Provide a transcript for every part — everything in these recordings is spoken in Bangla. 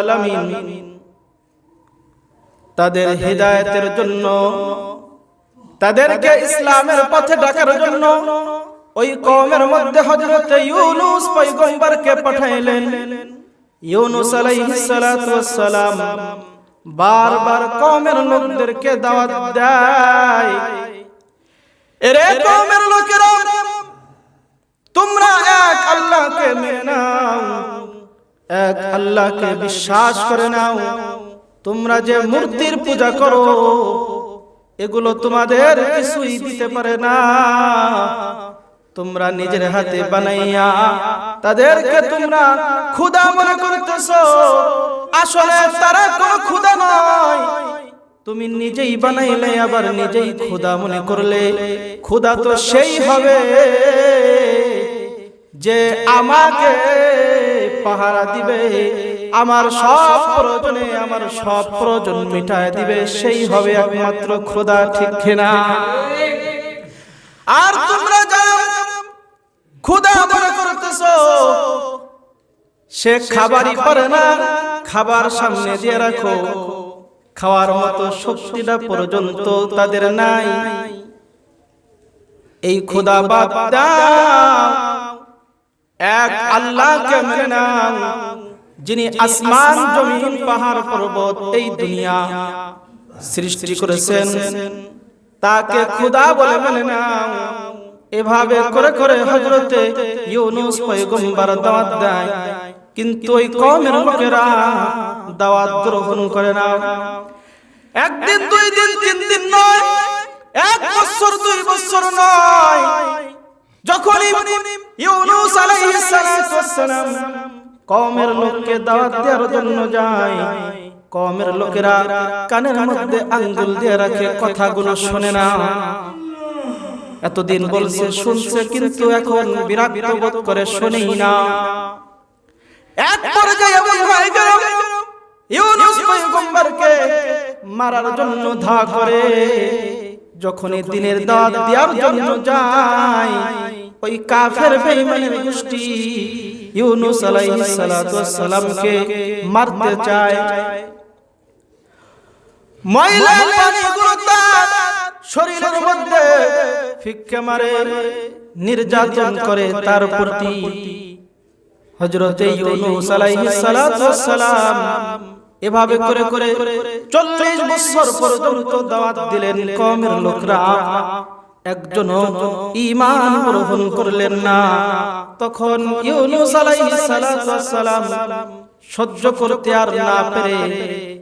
আলামিন তাদের হিদায়াতের জন্য, তাদেরকে ইসলামের পথে ডাকার জন্য ওই কওমের মধ্যে হযরত ইউনূস পয়গম্বরকে পাঠাইলেন। ইউনূস আলাইহিস সালাতু বারবার কওমের লোকদেরকে দাওয়াত দেয়। এরে লোকেরা, তোমরা এক আল্লাহকে মেনে নাও, এক আল্লাহকে বিশ্বাস করে নাও। তোমরা যে মূর্তির পূজা করো, এগুলো তোমাদের কিছুই দিতে পারে না। তোমরা নিজের হাতে বানাইয়া তাদেরকে তোমরা ক্ষুদা মনে করতেছো। আসলে তারা কোনো ক্ষুদা নয়। তুমি নিজেই বানাইলে আবার নিজেই ক্ষুদা মনে করলে। ক্ষুদা তো সেই হবে। যে আমাকে পাহারা দিবে আমার সব প্রয়োজনে আমার সব প্রয়োজন মিটায় দিবে সেই হবে একমাত্র খোদা ঠিক না আর তোমরা যাও খোদা মনে করতেছো সে খাবারই পারে না। খাবার সামনে দিয়ে রাখো। খাওয়ার মতো শক্তিটা পর্যন্ত তাদের নাই। এই খোদা এক নাও, যিনি আসমান, জমিন, পাহাড়, পর্বত, এই দুনিয়া সৃষ্টি করেছেন। তাকে খোদা বলে মেনে নাও। এভাবে করে করে হজরতে ইউনুস পয়গম্বর দাওয়াত দেয়। কিন্তু ওই কমের লোকেরা দাওয়াত গ্রহণ করে না। একদিন দুই দিন তিন দিন নয় এক বছর দুই বছর নয় যখনই ইউনুস আলাইহিস ওয়াসসালাম কওমের লোককে দাওয়াত দেওয়ার জন্য যায় কমের লোকেরা কানের মধ্যে আঙ্গুল দিয়ে রাখে কথাগুলো শুনে না। এতদিন বলছে শুনছে কিন্তু এখন বিরাট বোধ করে শুনেই না। এক পর্যায়ে এমন হয়ে গেল, ইউনুস পয়গম্বরকে মারার জন্য ধা করে। দিনের দাওয়াত দেওয়ার জন্য যায়, ওই কাফের গোষ্ঠী ইউনুস মারতে চায়। ময়লা শরীরের মধ্যে ফিক্কে মারে, নির্যাতন করে তার প্রতি। হযরতে ইউনুস আলাইহিস সালাম এভাবে করে করে 40 বছর পর্যন্ত দাওয়াত দিলেন কওমের লোকরা। একজন ঈমান গ্রহণ করলেন না। তখন ইউনুস আলাইহিস সালাম সহ্য করতে আর না পেরে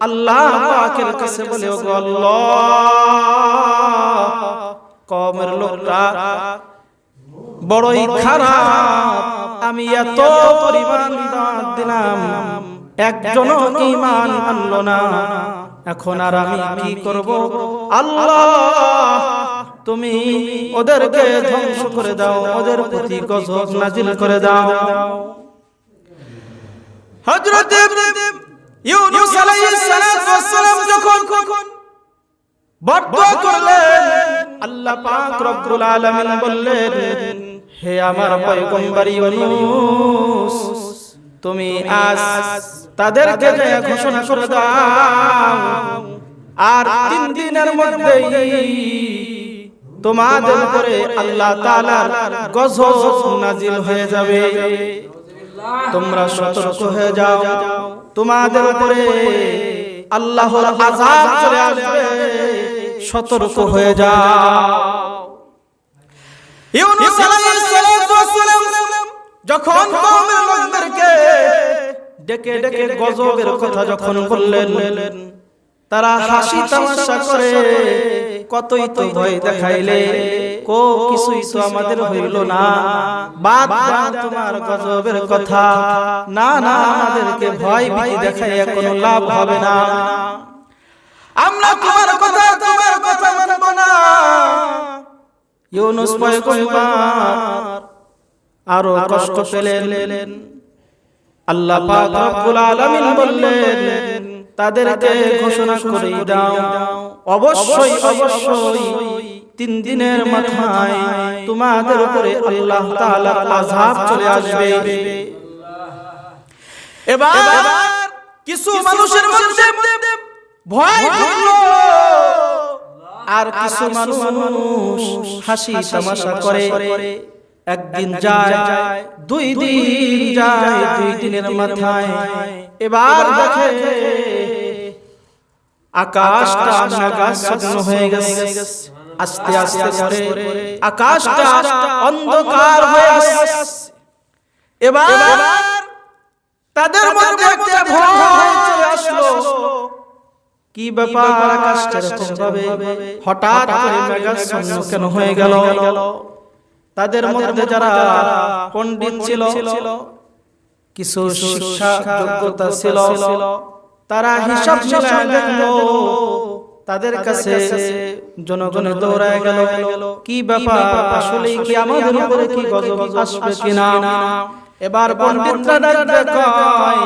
আল্লাহ পাকের কাছে বলে ও আল্লাহ! কওমের লোকরা বড়ই খারাপ। আমি এত পরিমাণ দান দিলাম। একজন ইমান আনলো না। এখন আর আমি কি করব? আল্লাহ তুমি ওদেরকে ধ্বংস করে দাও। ওদের প্রতি গজব নাজিল করে দাও। হযরত ইউনূস আলাইহিস সালাম যখন বদদুয়া করলেন আল্লাহ পাক রব্বুল আলামিন বললেন হে আমার পয়গম্বর ইউনূস, তুমি আজ তাদেরকে যে ঘোষণা করে দাও, আর তিন দিনের মধ্যেই তোমাদের উপরে আল্লাহ তাআলার গজব নাজিল হয়ে যাবে। তোমরা সতর্ক হয়ে যাও। তোমাদের উপরে আল্লাহর আযাব চলে আসবে। সতর্ক হয়ে যাও। ইউনূস আলাইহিস সালাম যখন কওমের লোকদেরকে ডেকে ডেকে গজবের কথা যখন বললেন তারা হাসি তামাশা করে কতই তো ভয় দেখাইলে কো কিছুই তো আমাদের হইল না। বাদ তোমার গজবের কথা। না না আমাদেরকে ভয় ভীতি দেখাই কোনো লাভ হবে না। আমরা তোমার কথা তোমার কথা মানব না। ইউনুস পয়গম্বর আরও কষ্ট পেলেন। আল্লাহ পাক রব্বুল আলামিন বললেন তাদেরকে ঘোষণা করে দাও। অবশ্যই অবশ্যই তিন দিনের মাথায় তোমাদের উপরে আল্লাহ আযাব চলে আসবে। এবার কিছু মানুষের মধ্যে ভয় ঢুকলো। আর কিছু মানুষ হাসি তামাশা করে। একদিন যায় দুই দিন যায় দুই দিনের মাথায়। এবার দেখে আকাশটা মেঘাচ্ছন্ন হয়ে গেছে। আস্তে আস্তে করে আকাশটা অন্ধকার হয়ে আসছে। এবার তাদের মধ্যে একটা ভয় চলে আসলো। কি ব্যাপার আকাশটা এরকম ভাবে? হঠাৎ করে মেঘাচ্ছন্ন কেন হয়ে গেল? তাদের মধ্যে যারা পণ্ডিত ছিল কিছু শিক্ষা যোগ্যতা ছিল তারা হিসাব মিলায় দেখল তাদের কাছে জনগণের দৌড়ায় গেল কি ব্যাপার? আসলে কি আমাদের উপরে কি গজব আসবে কিনা? এবার পণ্ডিতরা ডাকবে কয়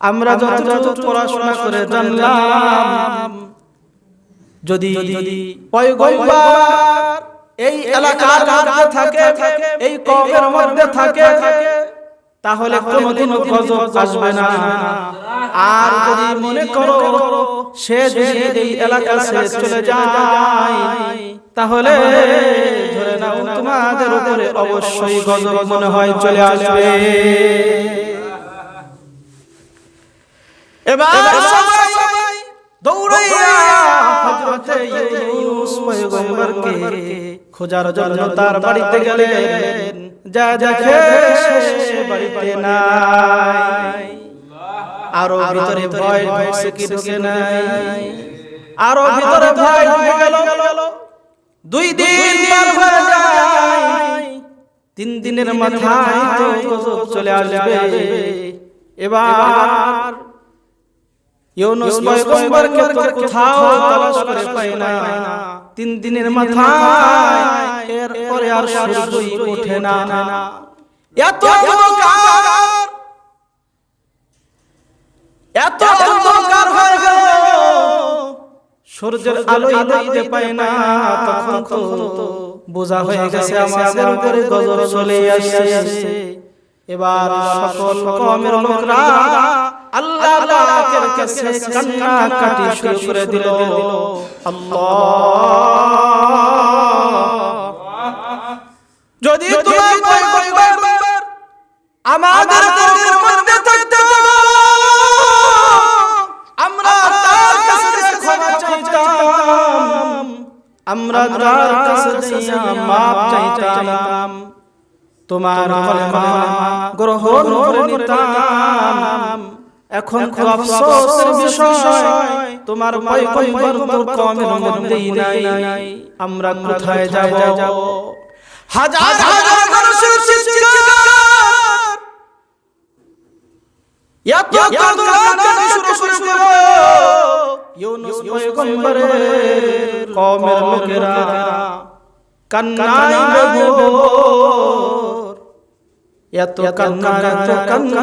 আমরা যতটুকু পড়াশোনা করে জানলাম যদি পয়গম্বর এই এলাকার মধ্যে থাকে এই কমের মধ্যে থাকে তাহলে কোনোদিন গজব আসবে না। আর যদি মনে করো সে যদি এই এলাকা ছেড়ে চলে যায় তাহলে ধরে নাও তোমাদের উপরে অবশ্যই গজব মনে হয় চলে আসবে। এবার দৌড়াইয়া হযরতে ইউনূস পয়গম্বরকে খোঁজার জন্য তার বাড়িতে গেলেন। যা দেখে সে বাড়িতে নাই। আরও ভিতরে ভয় ঢুকছে কি ঢুকে নাই। আরও ভিতরে ভয় ঢুকে গেল। দুই দিন পার হয়ে যায়। তিন দিনের মাথায় তো চলে আসবে। এবার ইউনুস পয়গম্বরকে তো কোথাও তালাশ করে পায় না। তিন দিনের মাথায় এর পরে আর সূর্যই ওঠে না। এত অন্ধকার! এত অন্ধকার হয়ে গেল। সূর্যের আলোই দেখতে পায় না। তখন তো বোঝা হয়ে গেছে আমাদের উপরে গজব চলে আসছে এবার সকল কমের লোকরা আল্লাহ পাকের কাছে কান্না কাটি শুরু করে দিল। আল্লাহ। যদি তোমার পয়গম্বর আমাদের কওমের মধ্যে থাকতো আমরা তার কাছে ক্ষমা চাইতাম। আমরা তার কাছে মাপ চাইতাম। তোমার কলেমা গ্রহণ করে নিতাম। এখন খুব আফসোসের বিষয়। তোমার পয়গম্বর কমের মধ্যেই নাই। আমরা কোথায় যাব? হাজার হাজার মানুষের চিৎকার এত কান্নাকাটি শুরু করে। ইউনুস পয়গম্বরের কমের লোকেরা। কান্নায় এত কান্না এত কান্না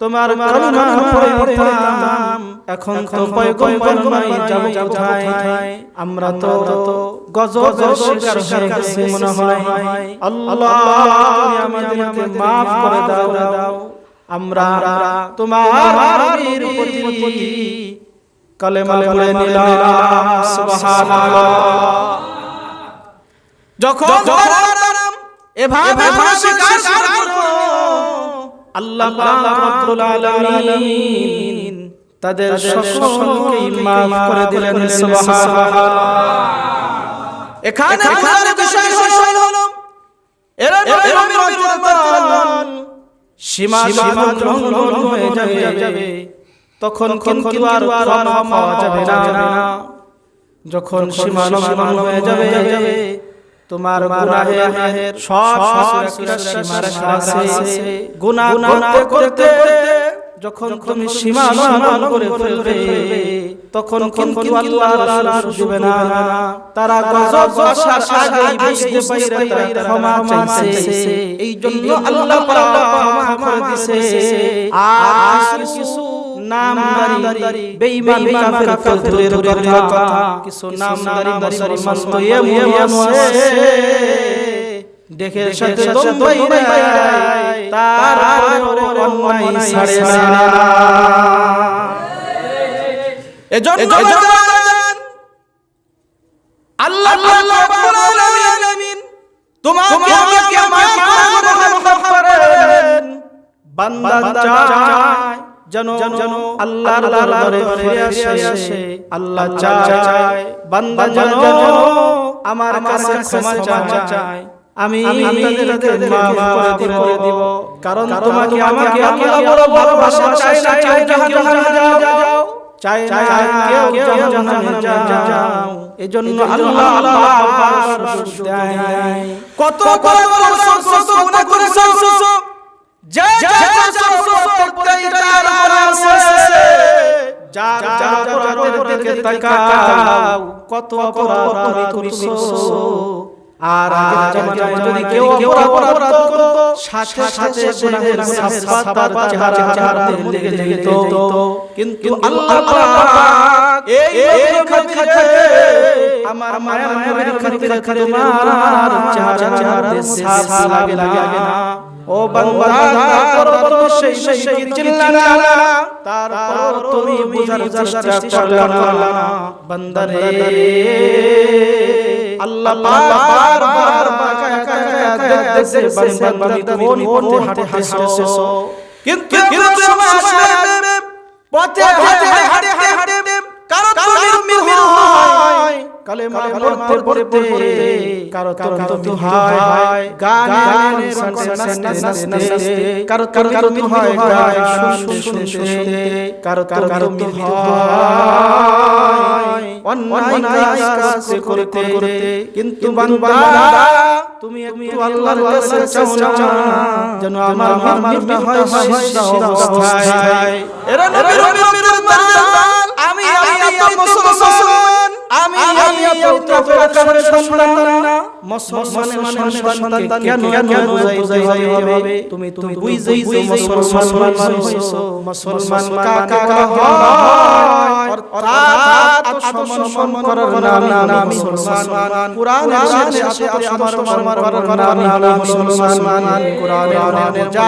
তোমার কালিমা পড়তাম এখন তো পয়গম্বর নাই যাব কোথায়? আমরা তো গজব শিকার হয়ে গেছি মনে হয়। আল্লাহ তুমি আমাদেরকে maaf করে দাও। আমরা তোমার নবীর প্রতি কালেমা পড়ে নিলাম। সুবহানাল্লাহ। যখন এভাবে করল আল্লাহ রব্বুল আলামিন তাদের সকলকেই maaf করে দিলেন সুবহানাল্লাহ। এখানে মজার বিষয় হলো এরা সীমা সীমা লঙ্ঘন হয়ে যাবে তখন কিন্তু আর ক্ষমা পাওয়া যাবে না। যখন সীমা লঙ্ঘন হয়ে যাবে তোমার গুনাহের সব সীমার সীমার আছে। গুনাহ করতে করতে যখন তুমি সীমা লঙ্ঘন করে ফেলবে তখন কিন্তু আল্লাহ রাসূল দিবে না। তারা গজব আসার আগেই বুঝতে পারে তারা ক্ষমা চাইছে। এই জন্য আল্লাহ পাক ক্ষমা করে দিছে। আর কিছু নামদারি বেঈমান কাফের কাফেরের কথা কিছু নামদারি মুসলমান তো এমন আছে। দেখে সাথে দম্বাই তার অন্যায় ছাড়ে না। এজন্য আল্লাহ রাব্বুল আলামিন তোমাকে আমাকে মাফ করেন বান্দা চায় যেন যেন আল্লাহর দরবারে ফিরে আসে আল্লাহ চায় বান্দা যেন আমার কাছে ক্ষমা চায় আমি তাদেরকে মাফ করে দিব কারণ তোমাকে আমাকে আল্লাহ বড় ভালোবাসা চাই না চাই জাহান্নামে যাও চাই না কেউ জাহান্নামে যাও এজন্য আল্লাহ আল্লাহ কত করেছ কত অপরাধ করেছ আর আগের যদি কেউ অপরাধ করতো সাথে সাথে গুনাহের সাফাত তার চেহারা চেহারাতে লেগে যেত কিন্তু আল্লাহ পাক এই খাতিরে আমার মায়া মায়ের খাতিরে তোমার চেহারা চেহারাতে সাফ লাগে লাগে না ও বান্দা তারপর তো সেই সেই চিল্লানা তারপর তুমি বুঝার চেষ্টা করলা না বান্দা আল্লাহ বার বার বাকায়া কায়া দেখছে বান্দা কোন পথে হাঁটে? হাসতেছো কিন্তু কিন্তু আসলে পথে হাঁটে হাঁটে হাঁটে কারও তুমি হয়। কালেমা পড়তে পড়তে কারও তরন্ত হয় গানে নাচতে নাচতে কারও কারও তুমি হয় গায় শুনতে শুনতে কারও কারও তুমি হয় অন্যায় কাজ করতে করতে কিন্তু বান্দা তুমি একটু আল্লাহর কাছে চাও না যেন আমার মৃত্যু হয় সিদ্ধ অবস্থায়। এরা নবীর নবীর আমি আমি মুসলমান আমি আমি পবিত্র সন্তান না। মুসলমানের সন্তান কেন কেন বুঝাই হবে? তুমি তুমি বুঝাই যে মুসলমান হইছো মুসলমান কাকা হয়। অর্থাৎ আত্মসম্মান করার নাম নাম মুসলমান কুরআনের সাথে সাথে আত্মসম্মান করার নাম নাম মুসলমান কুরআনের যা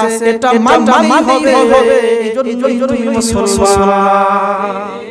আছে এটা মানতেই হবে। এইজন্য তুমি মুসলমান।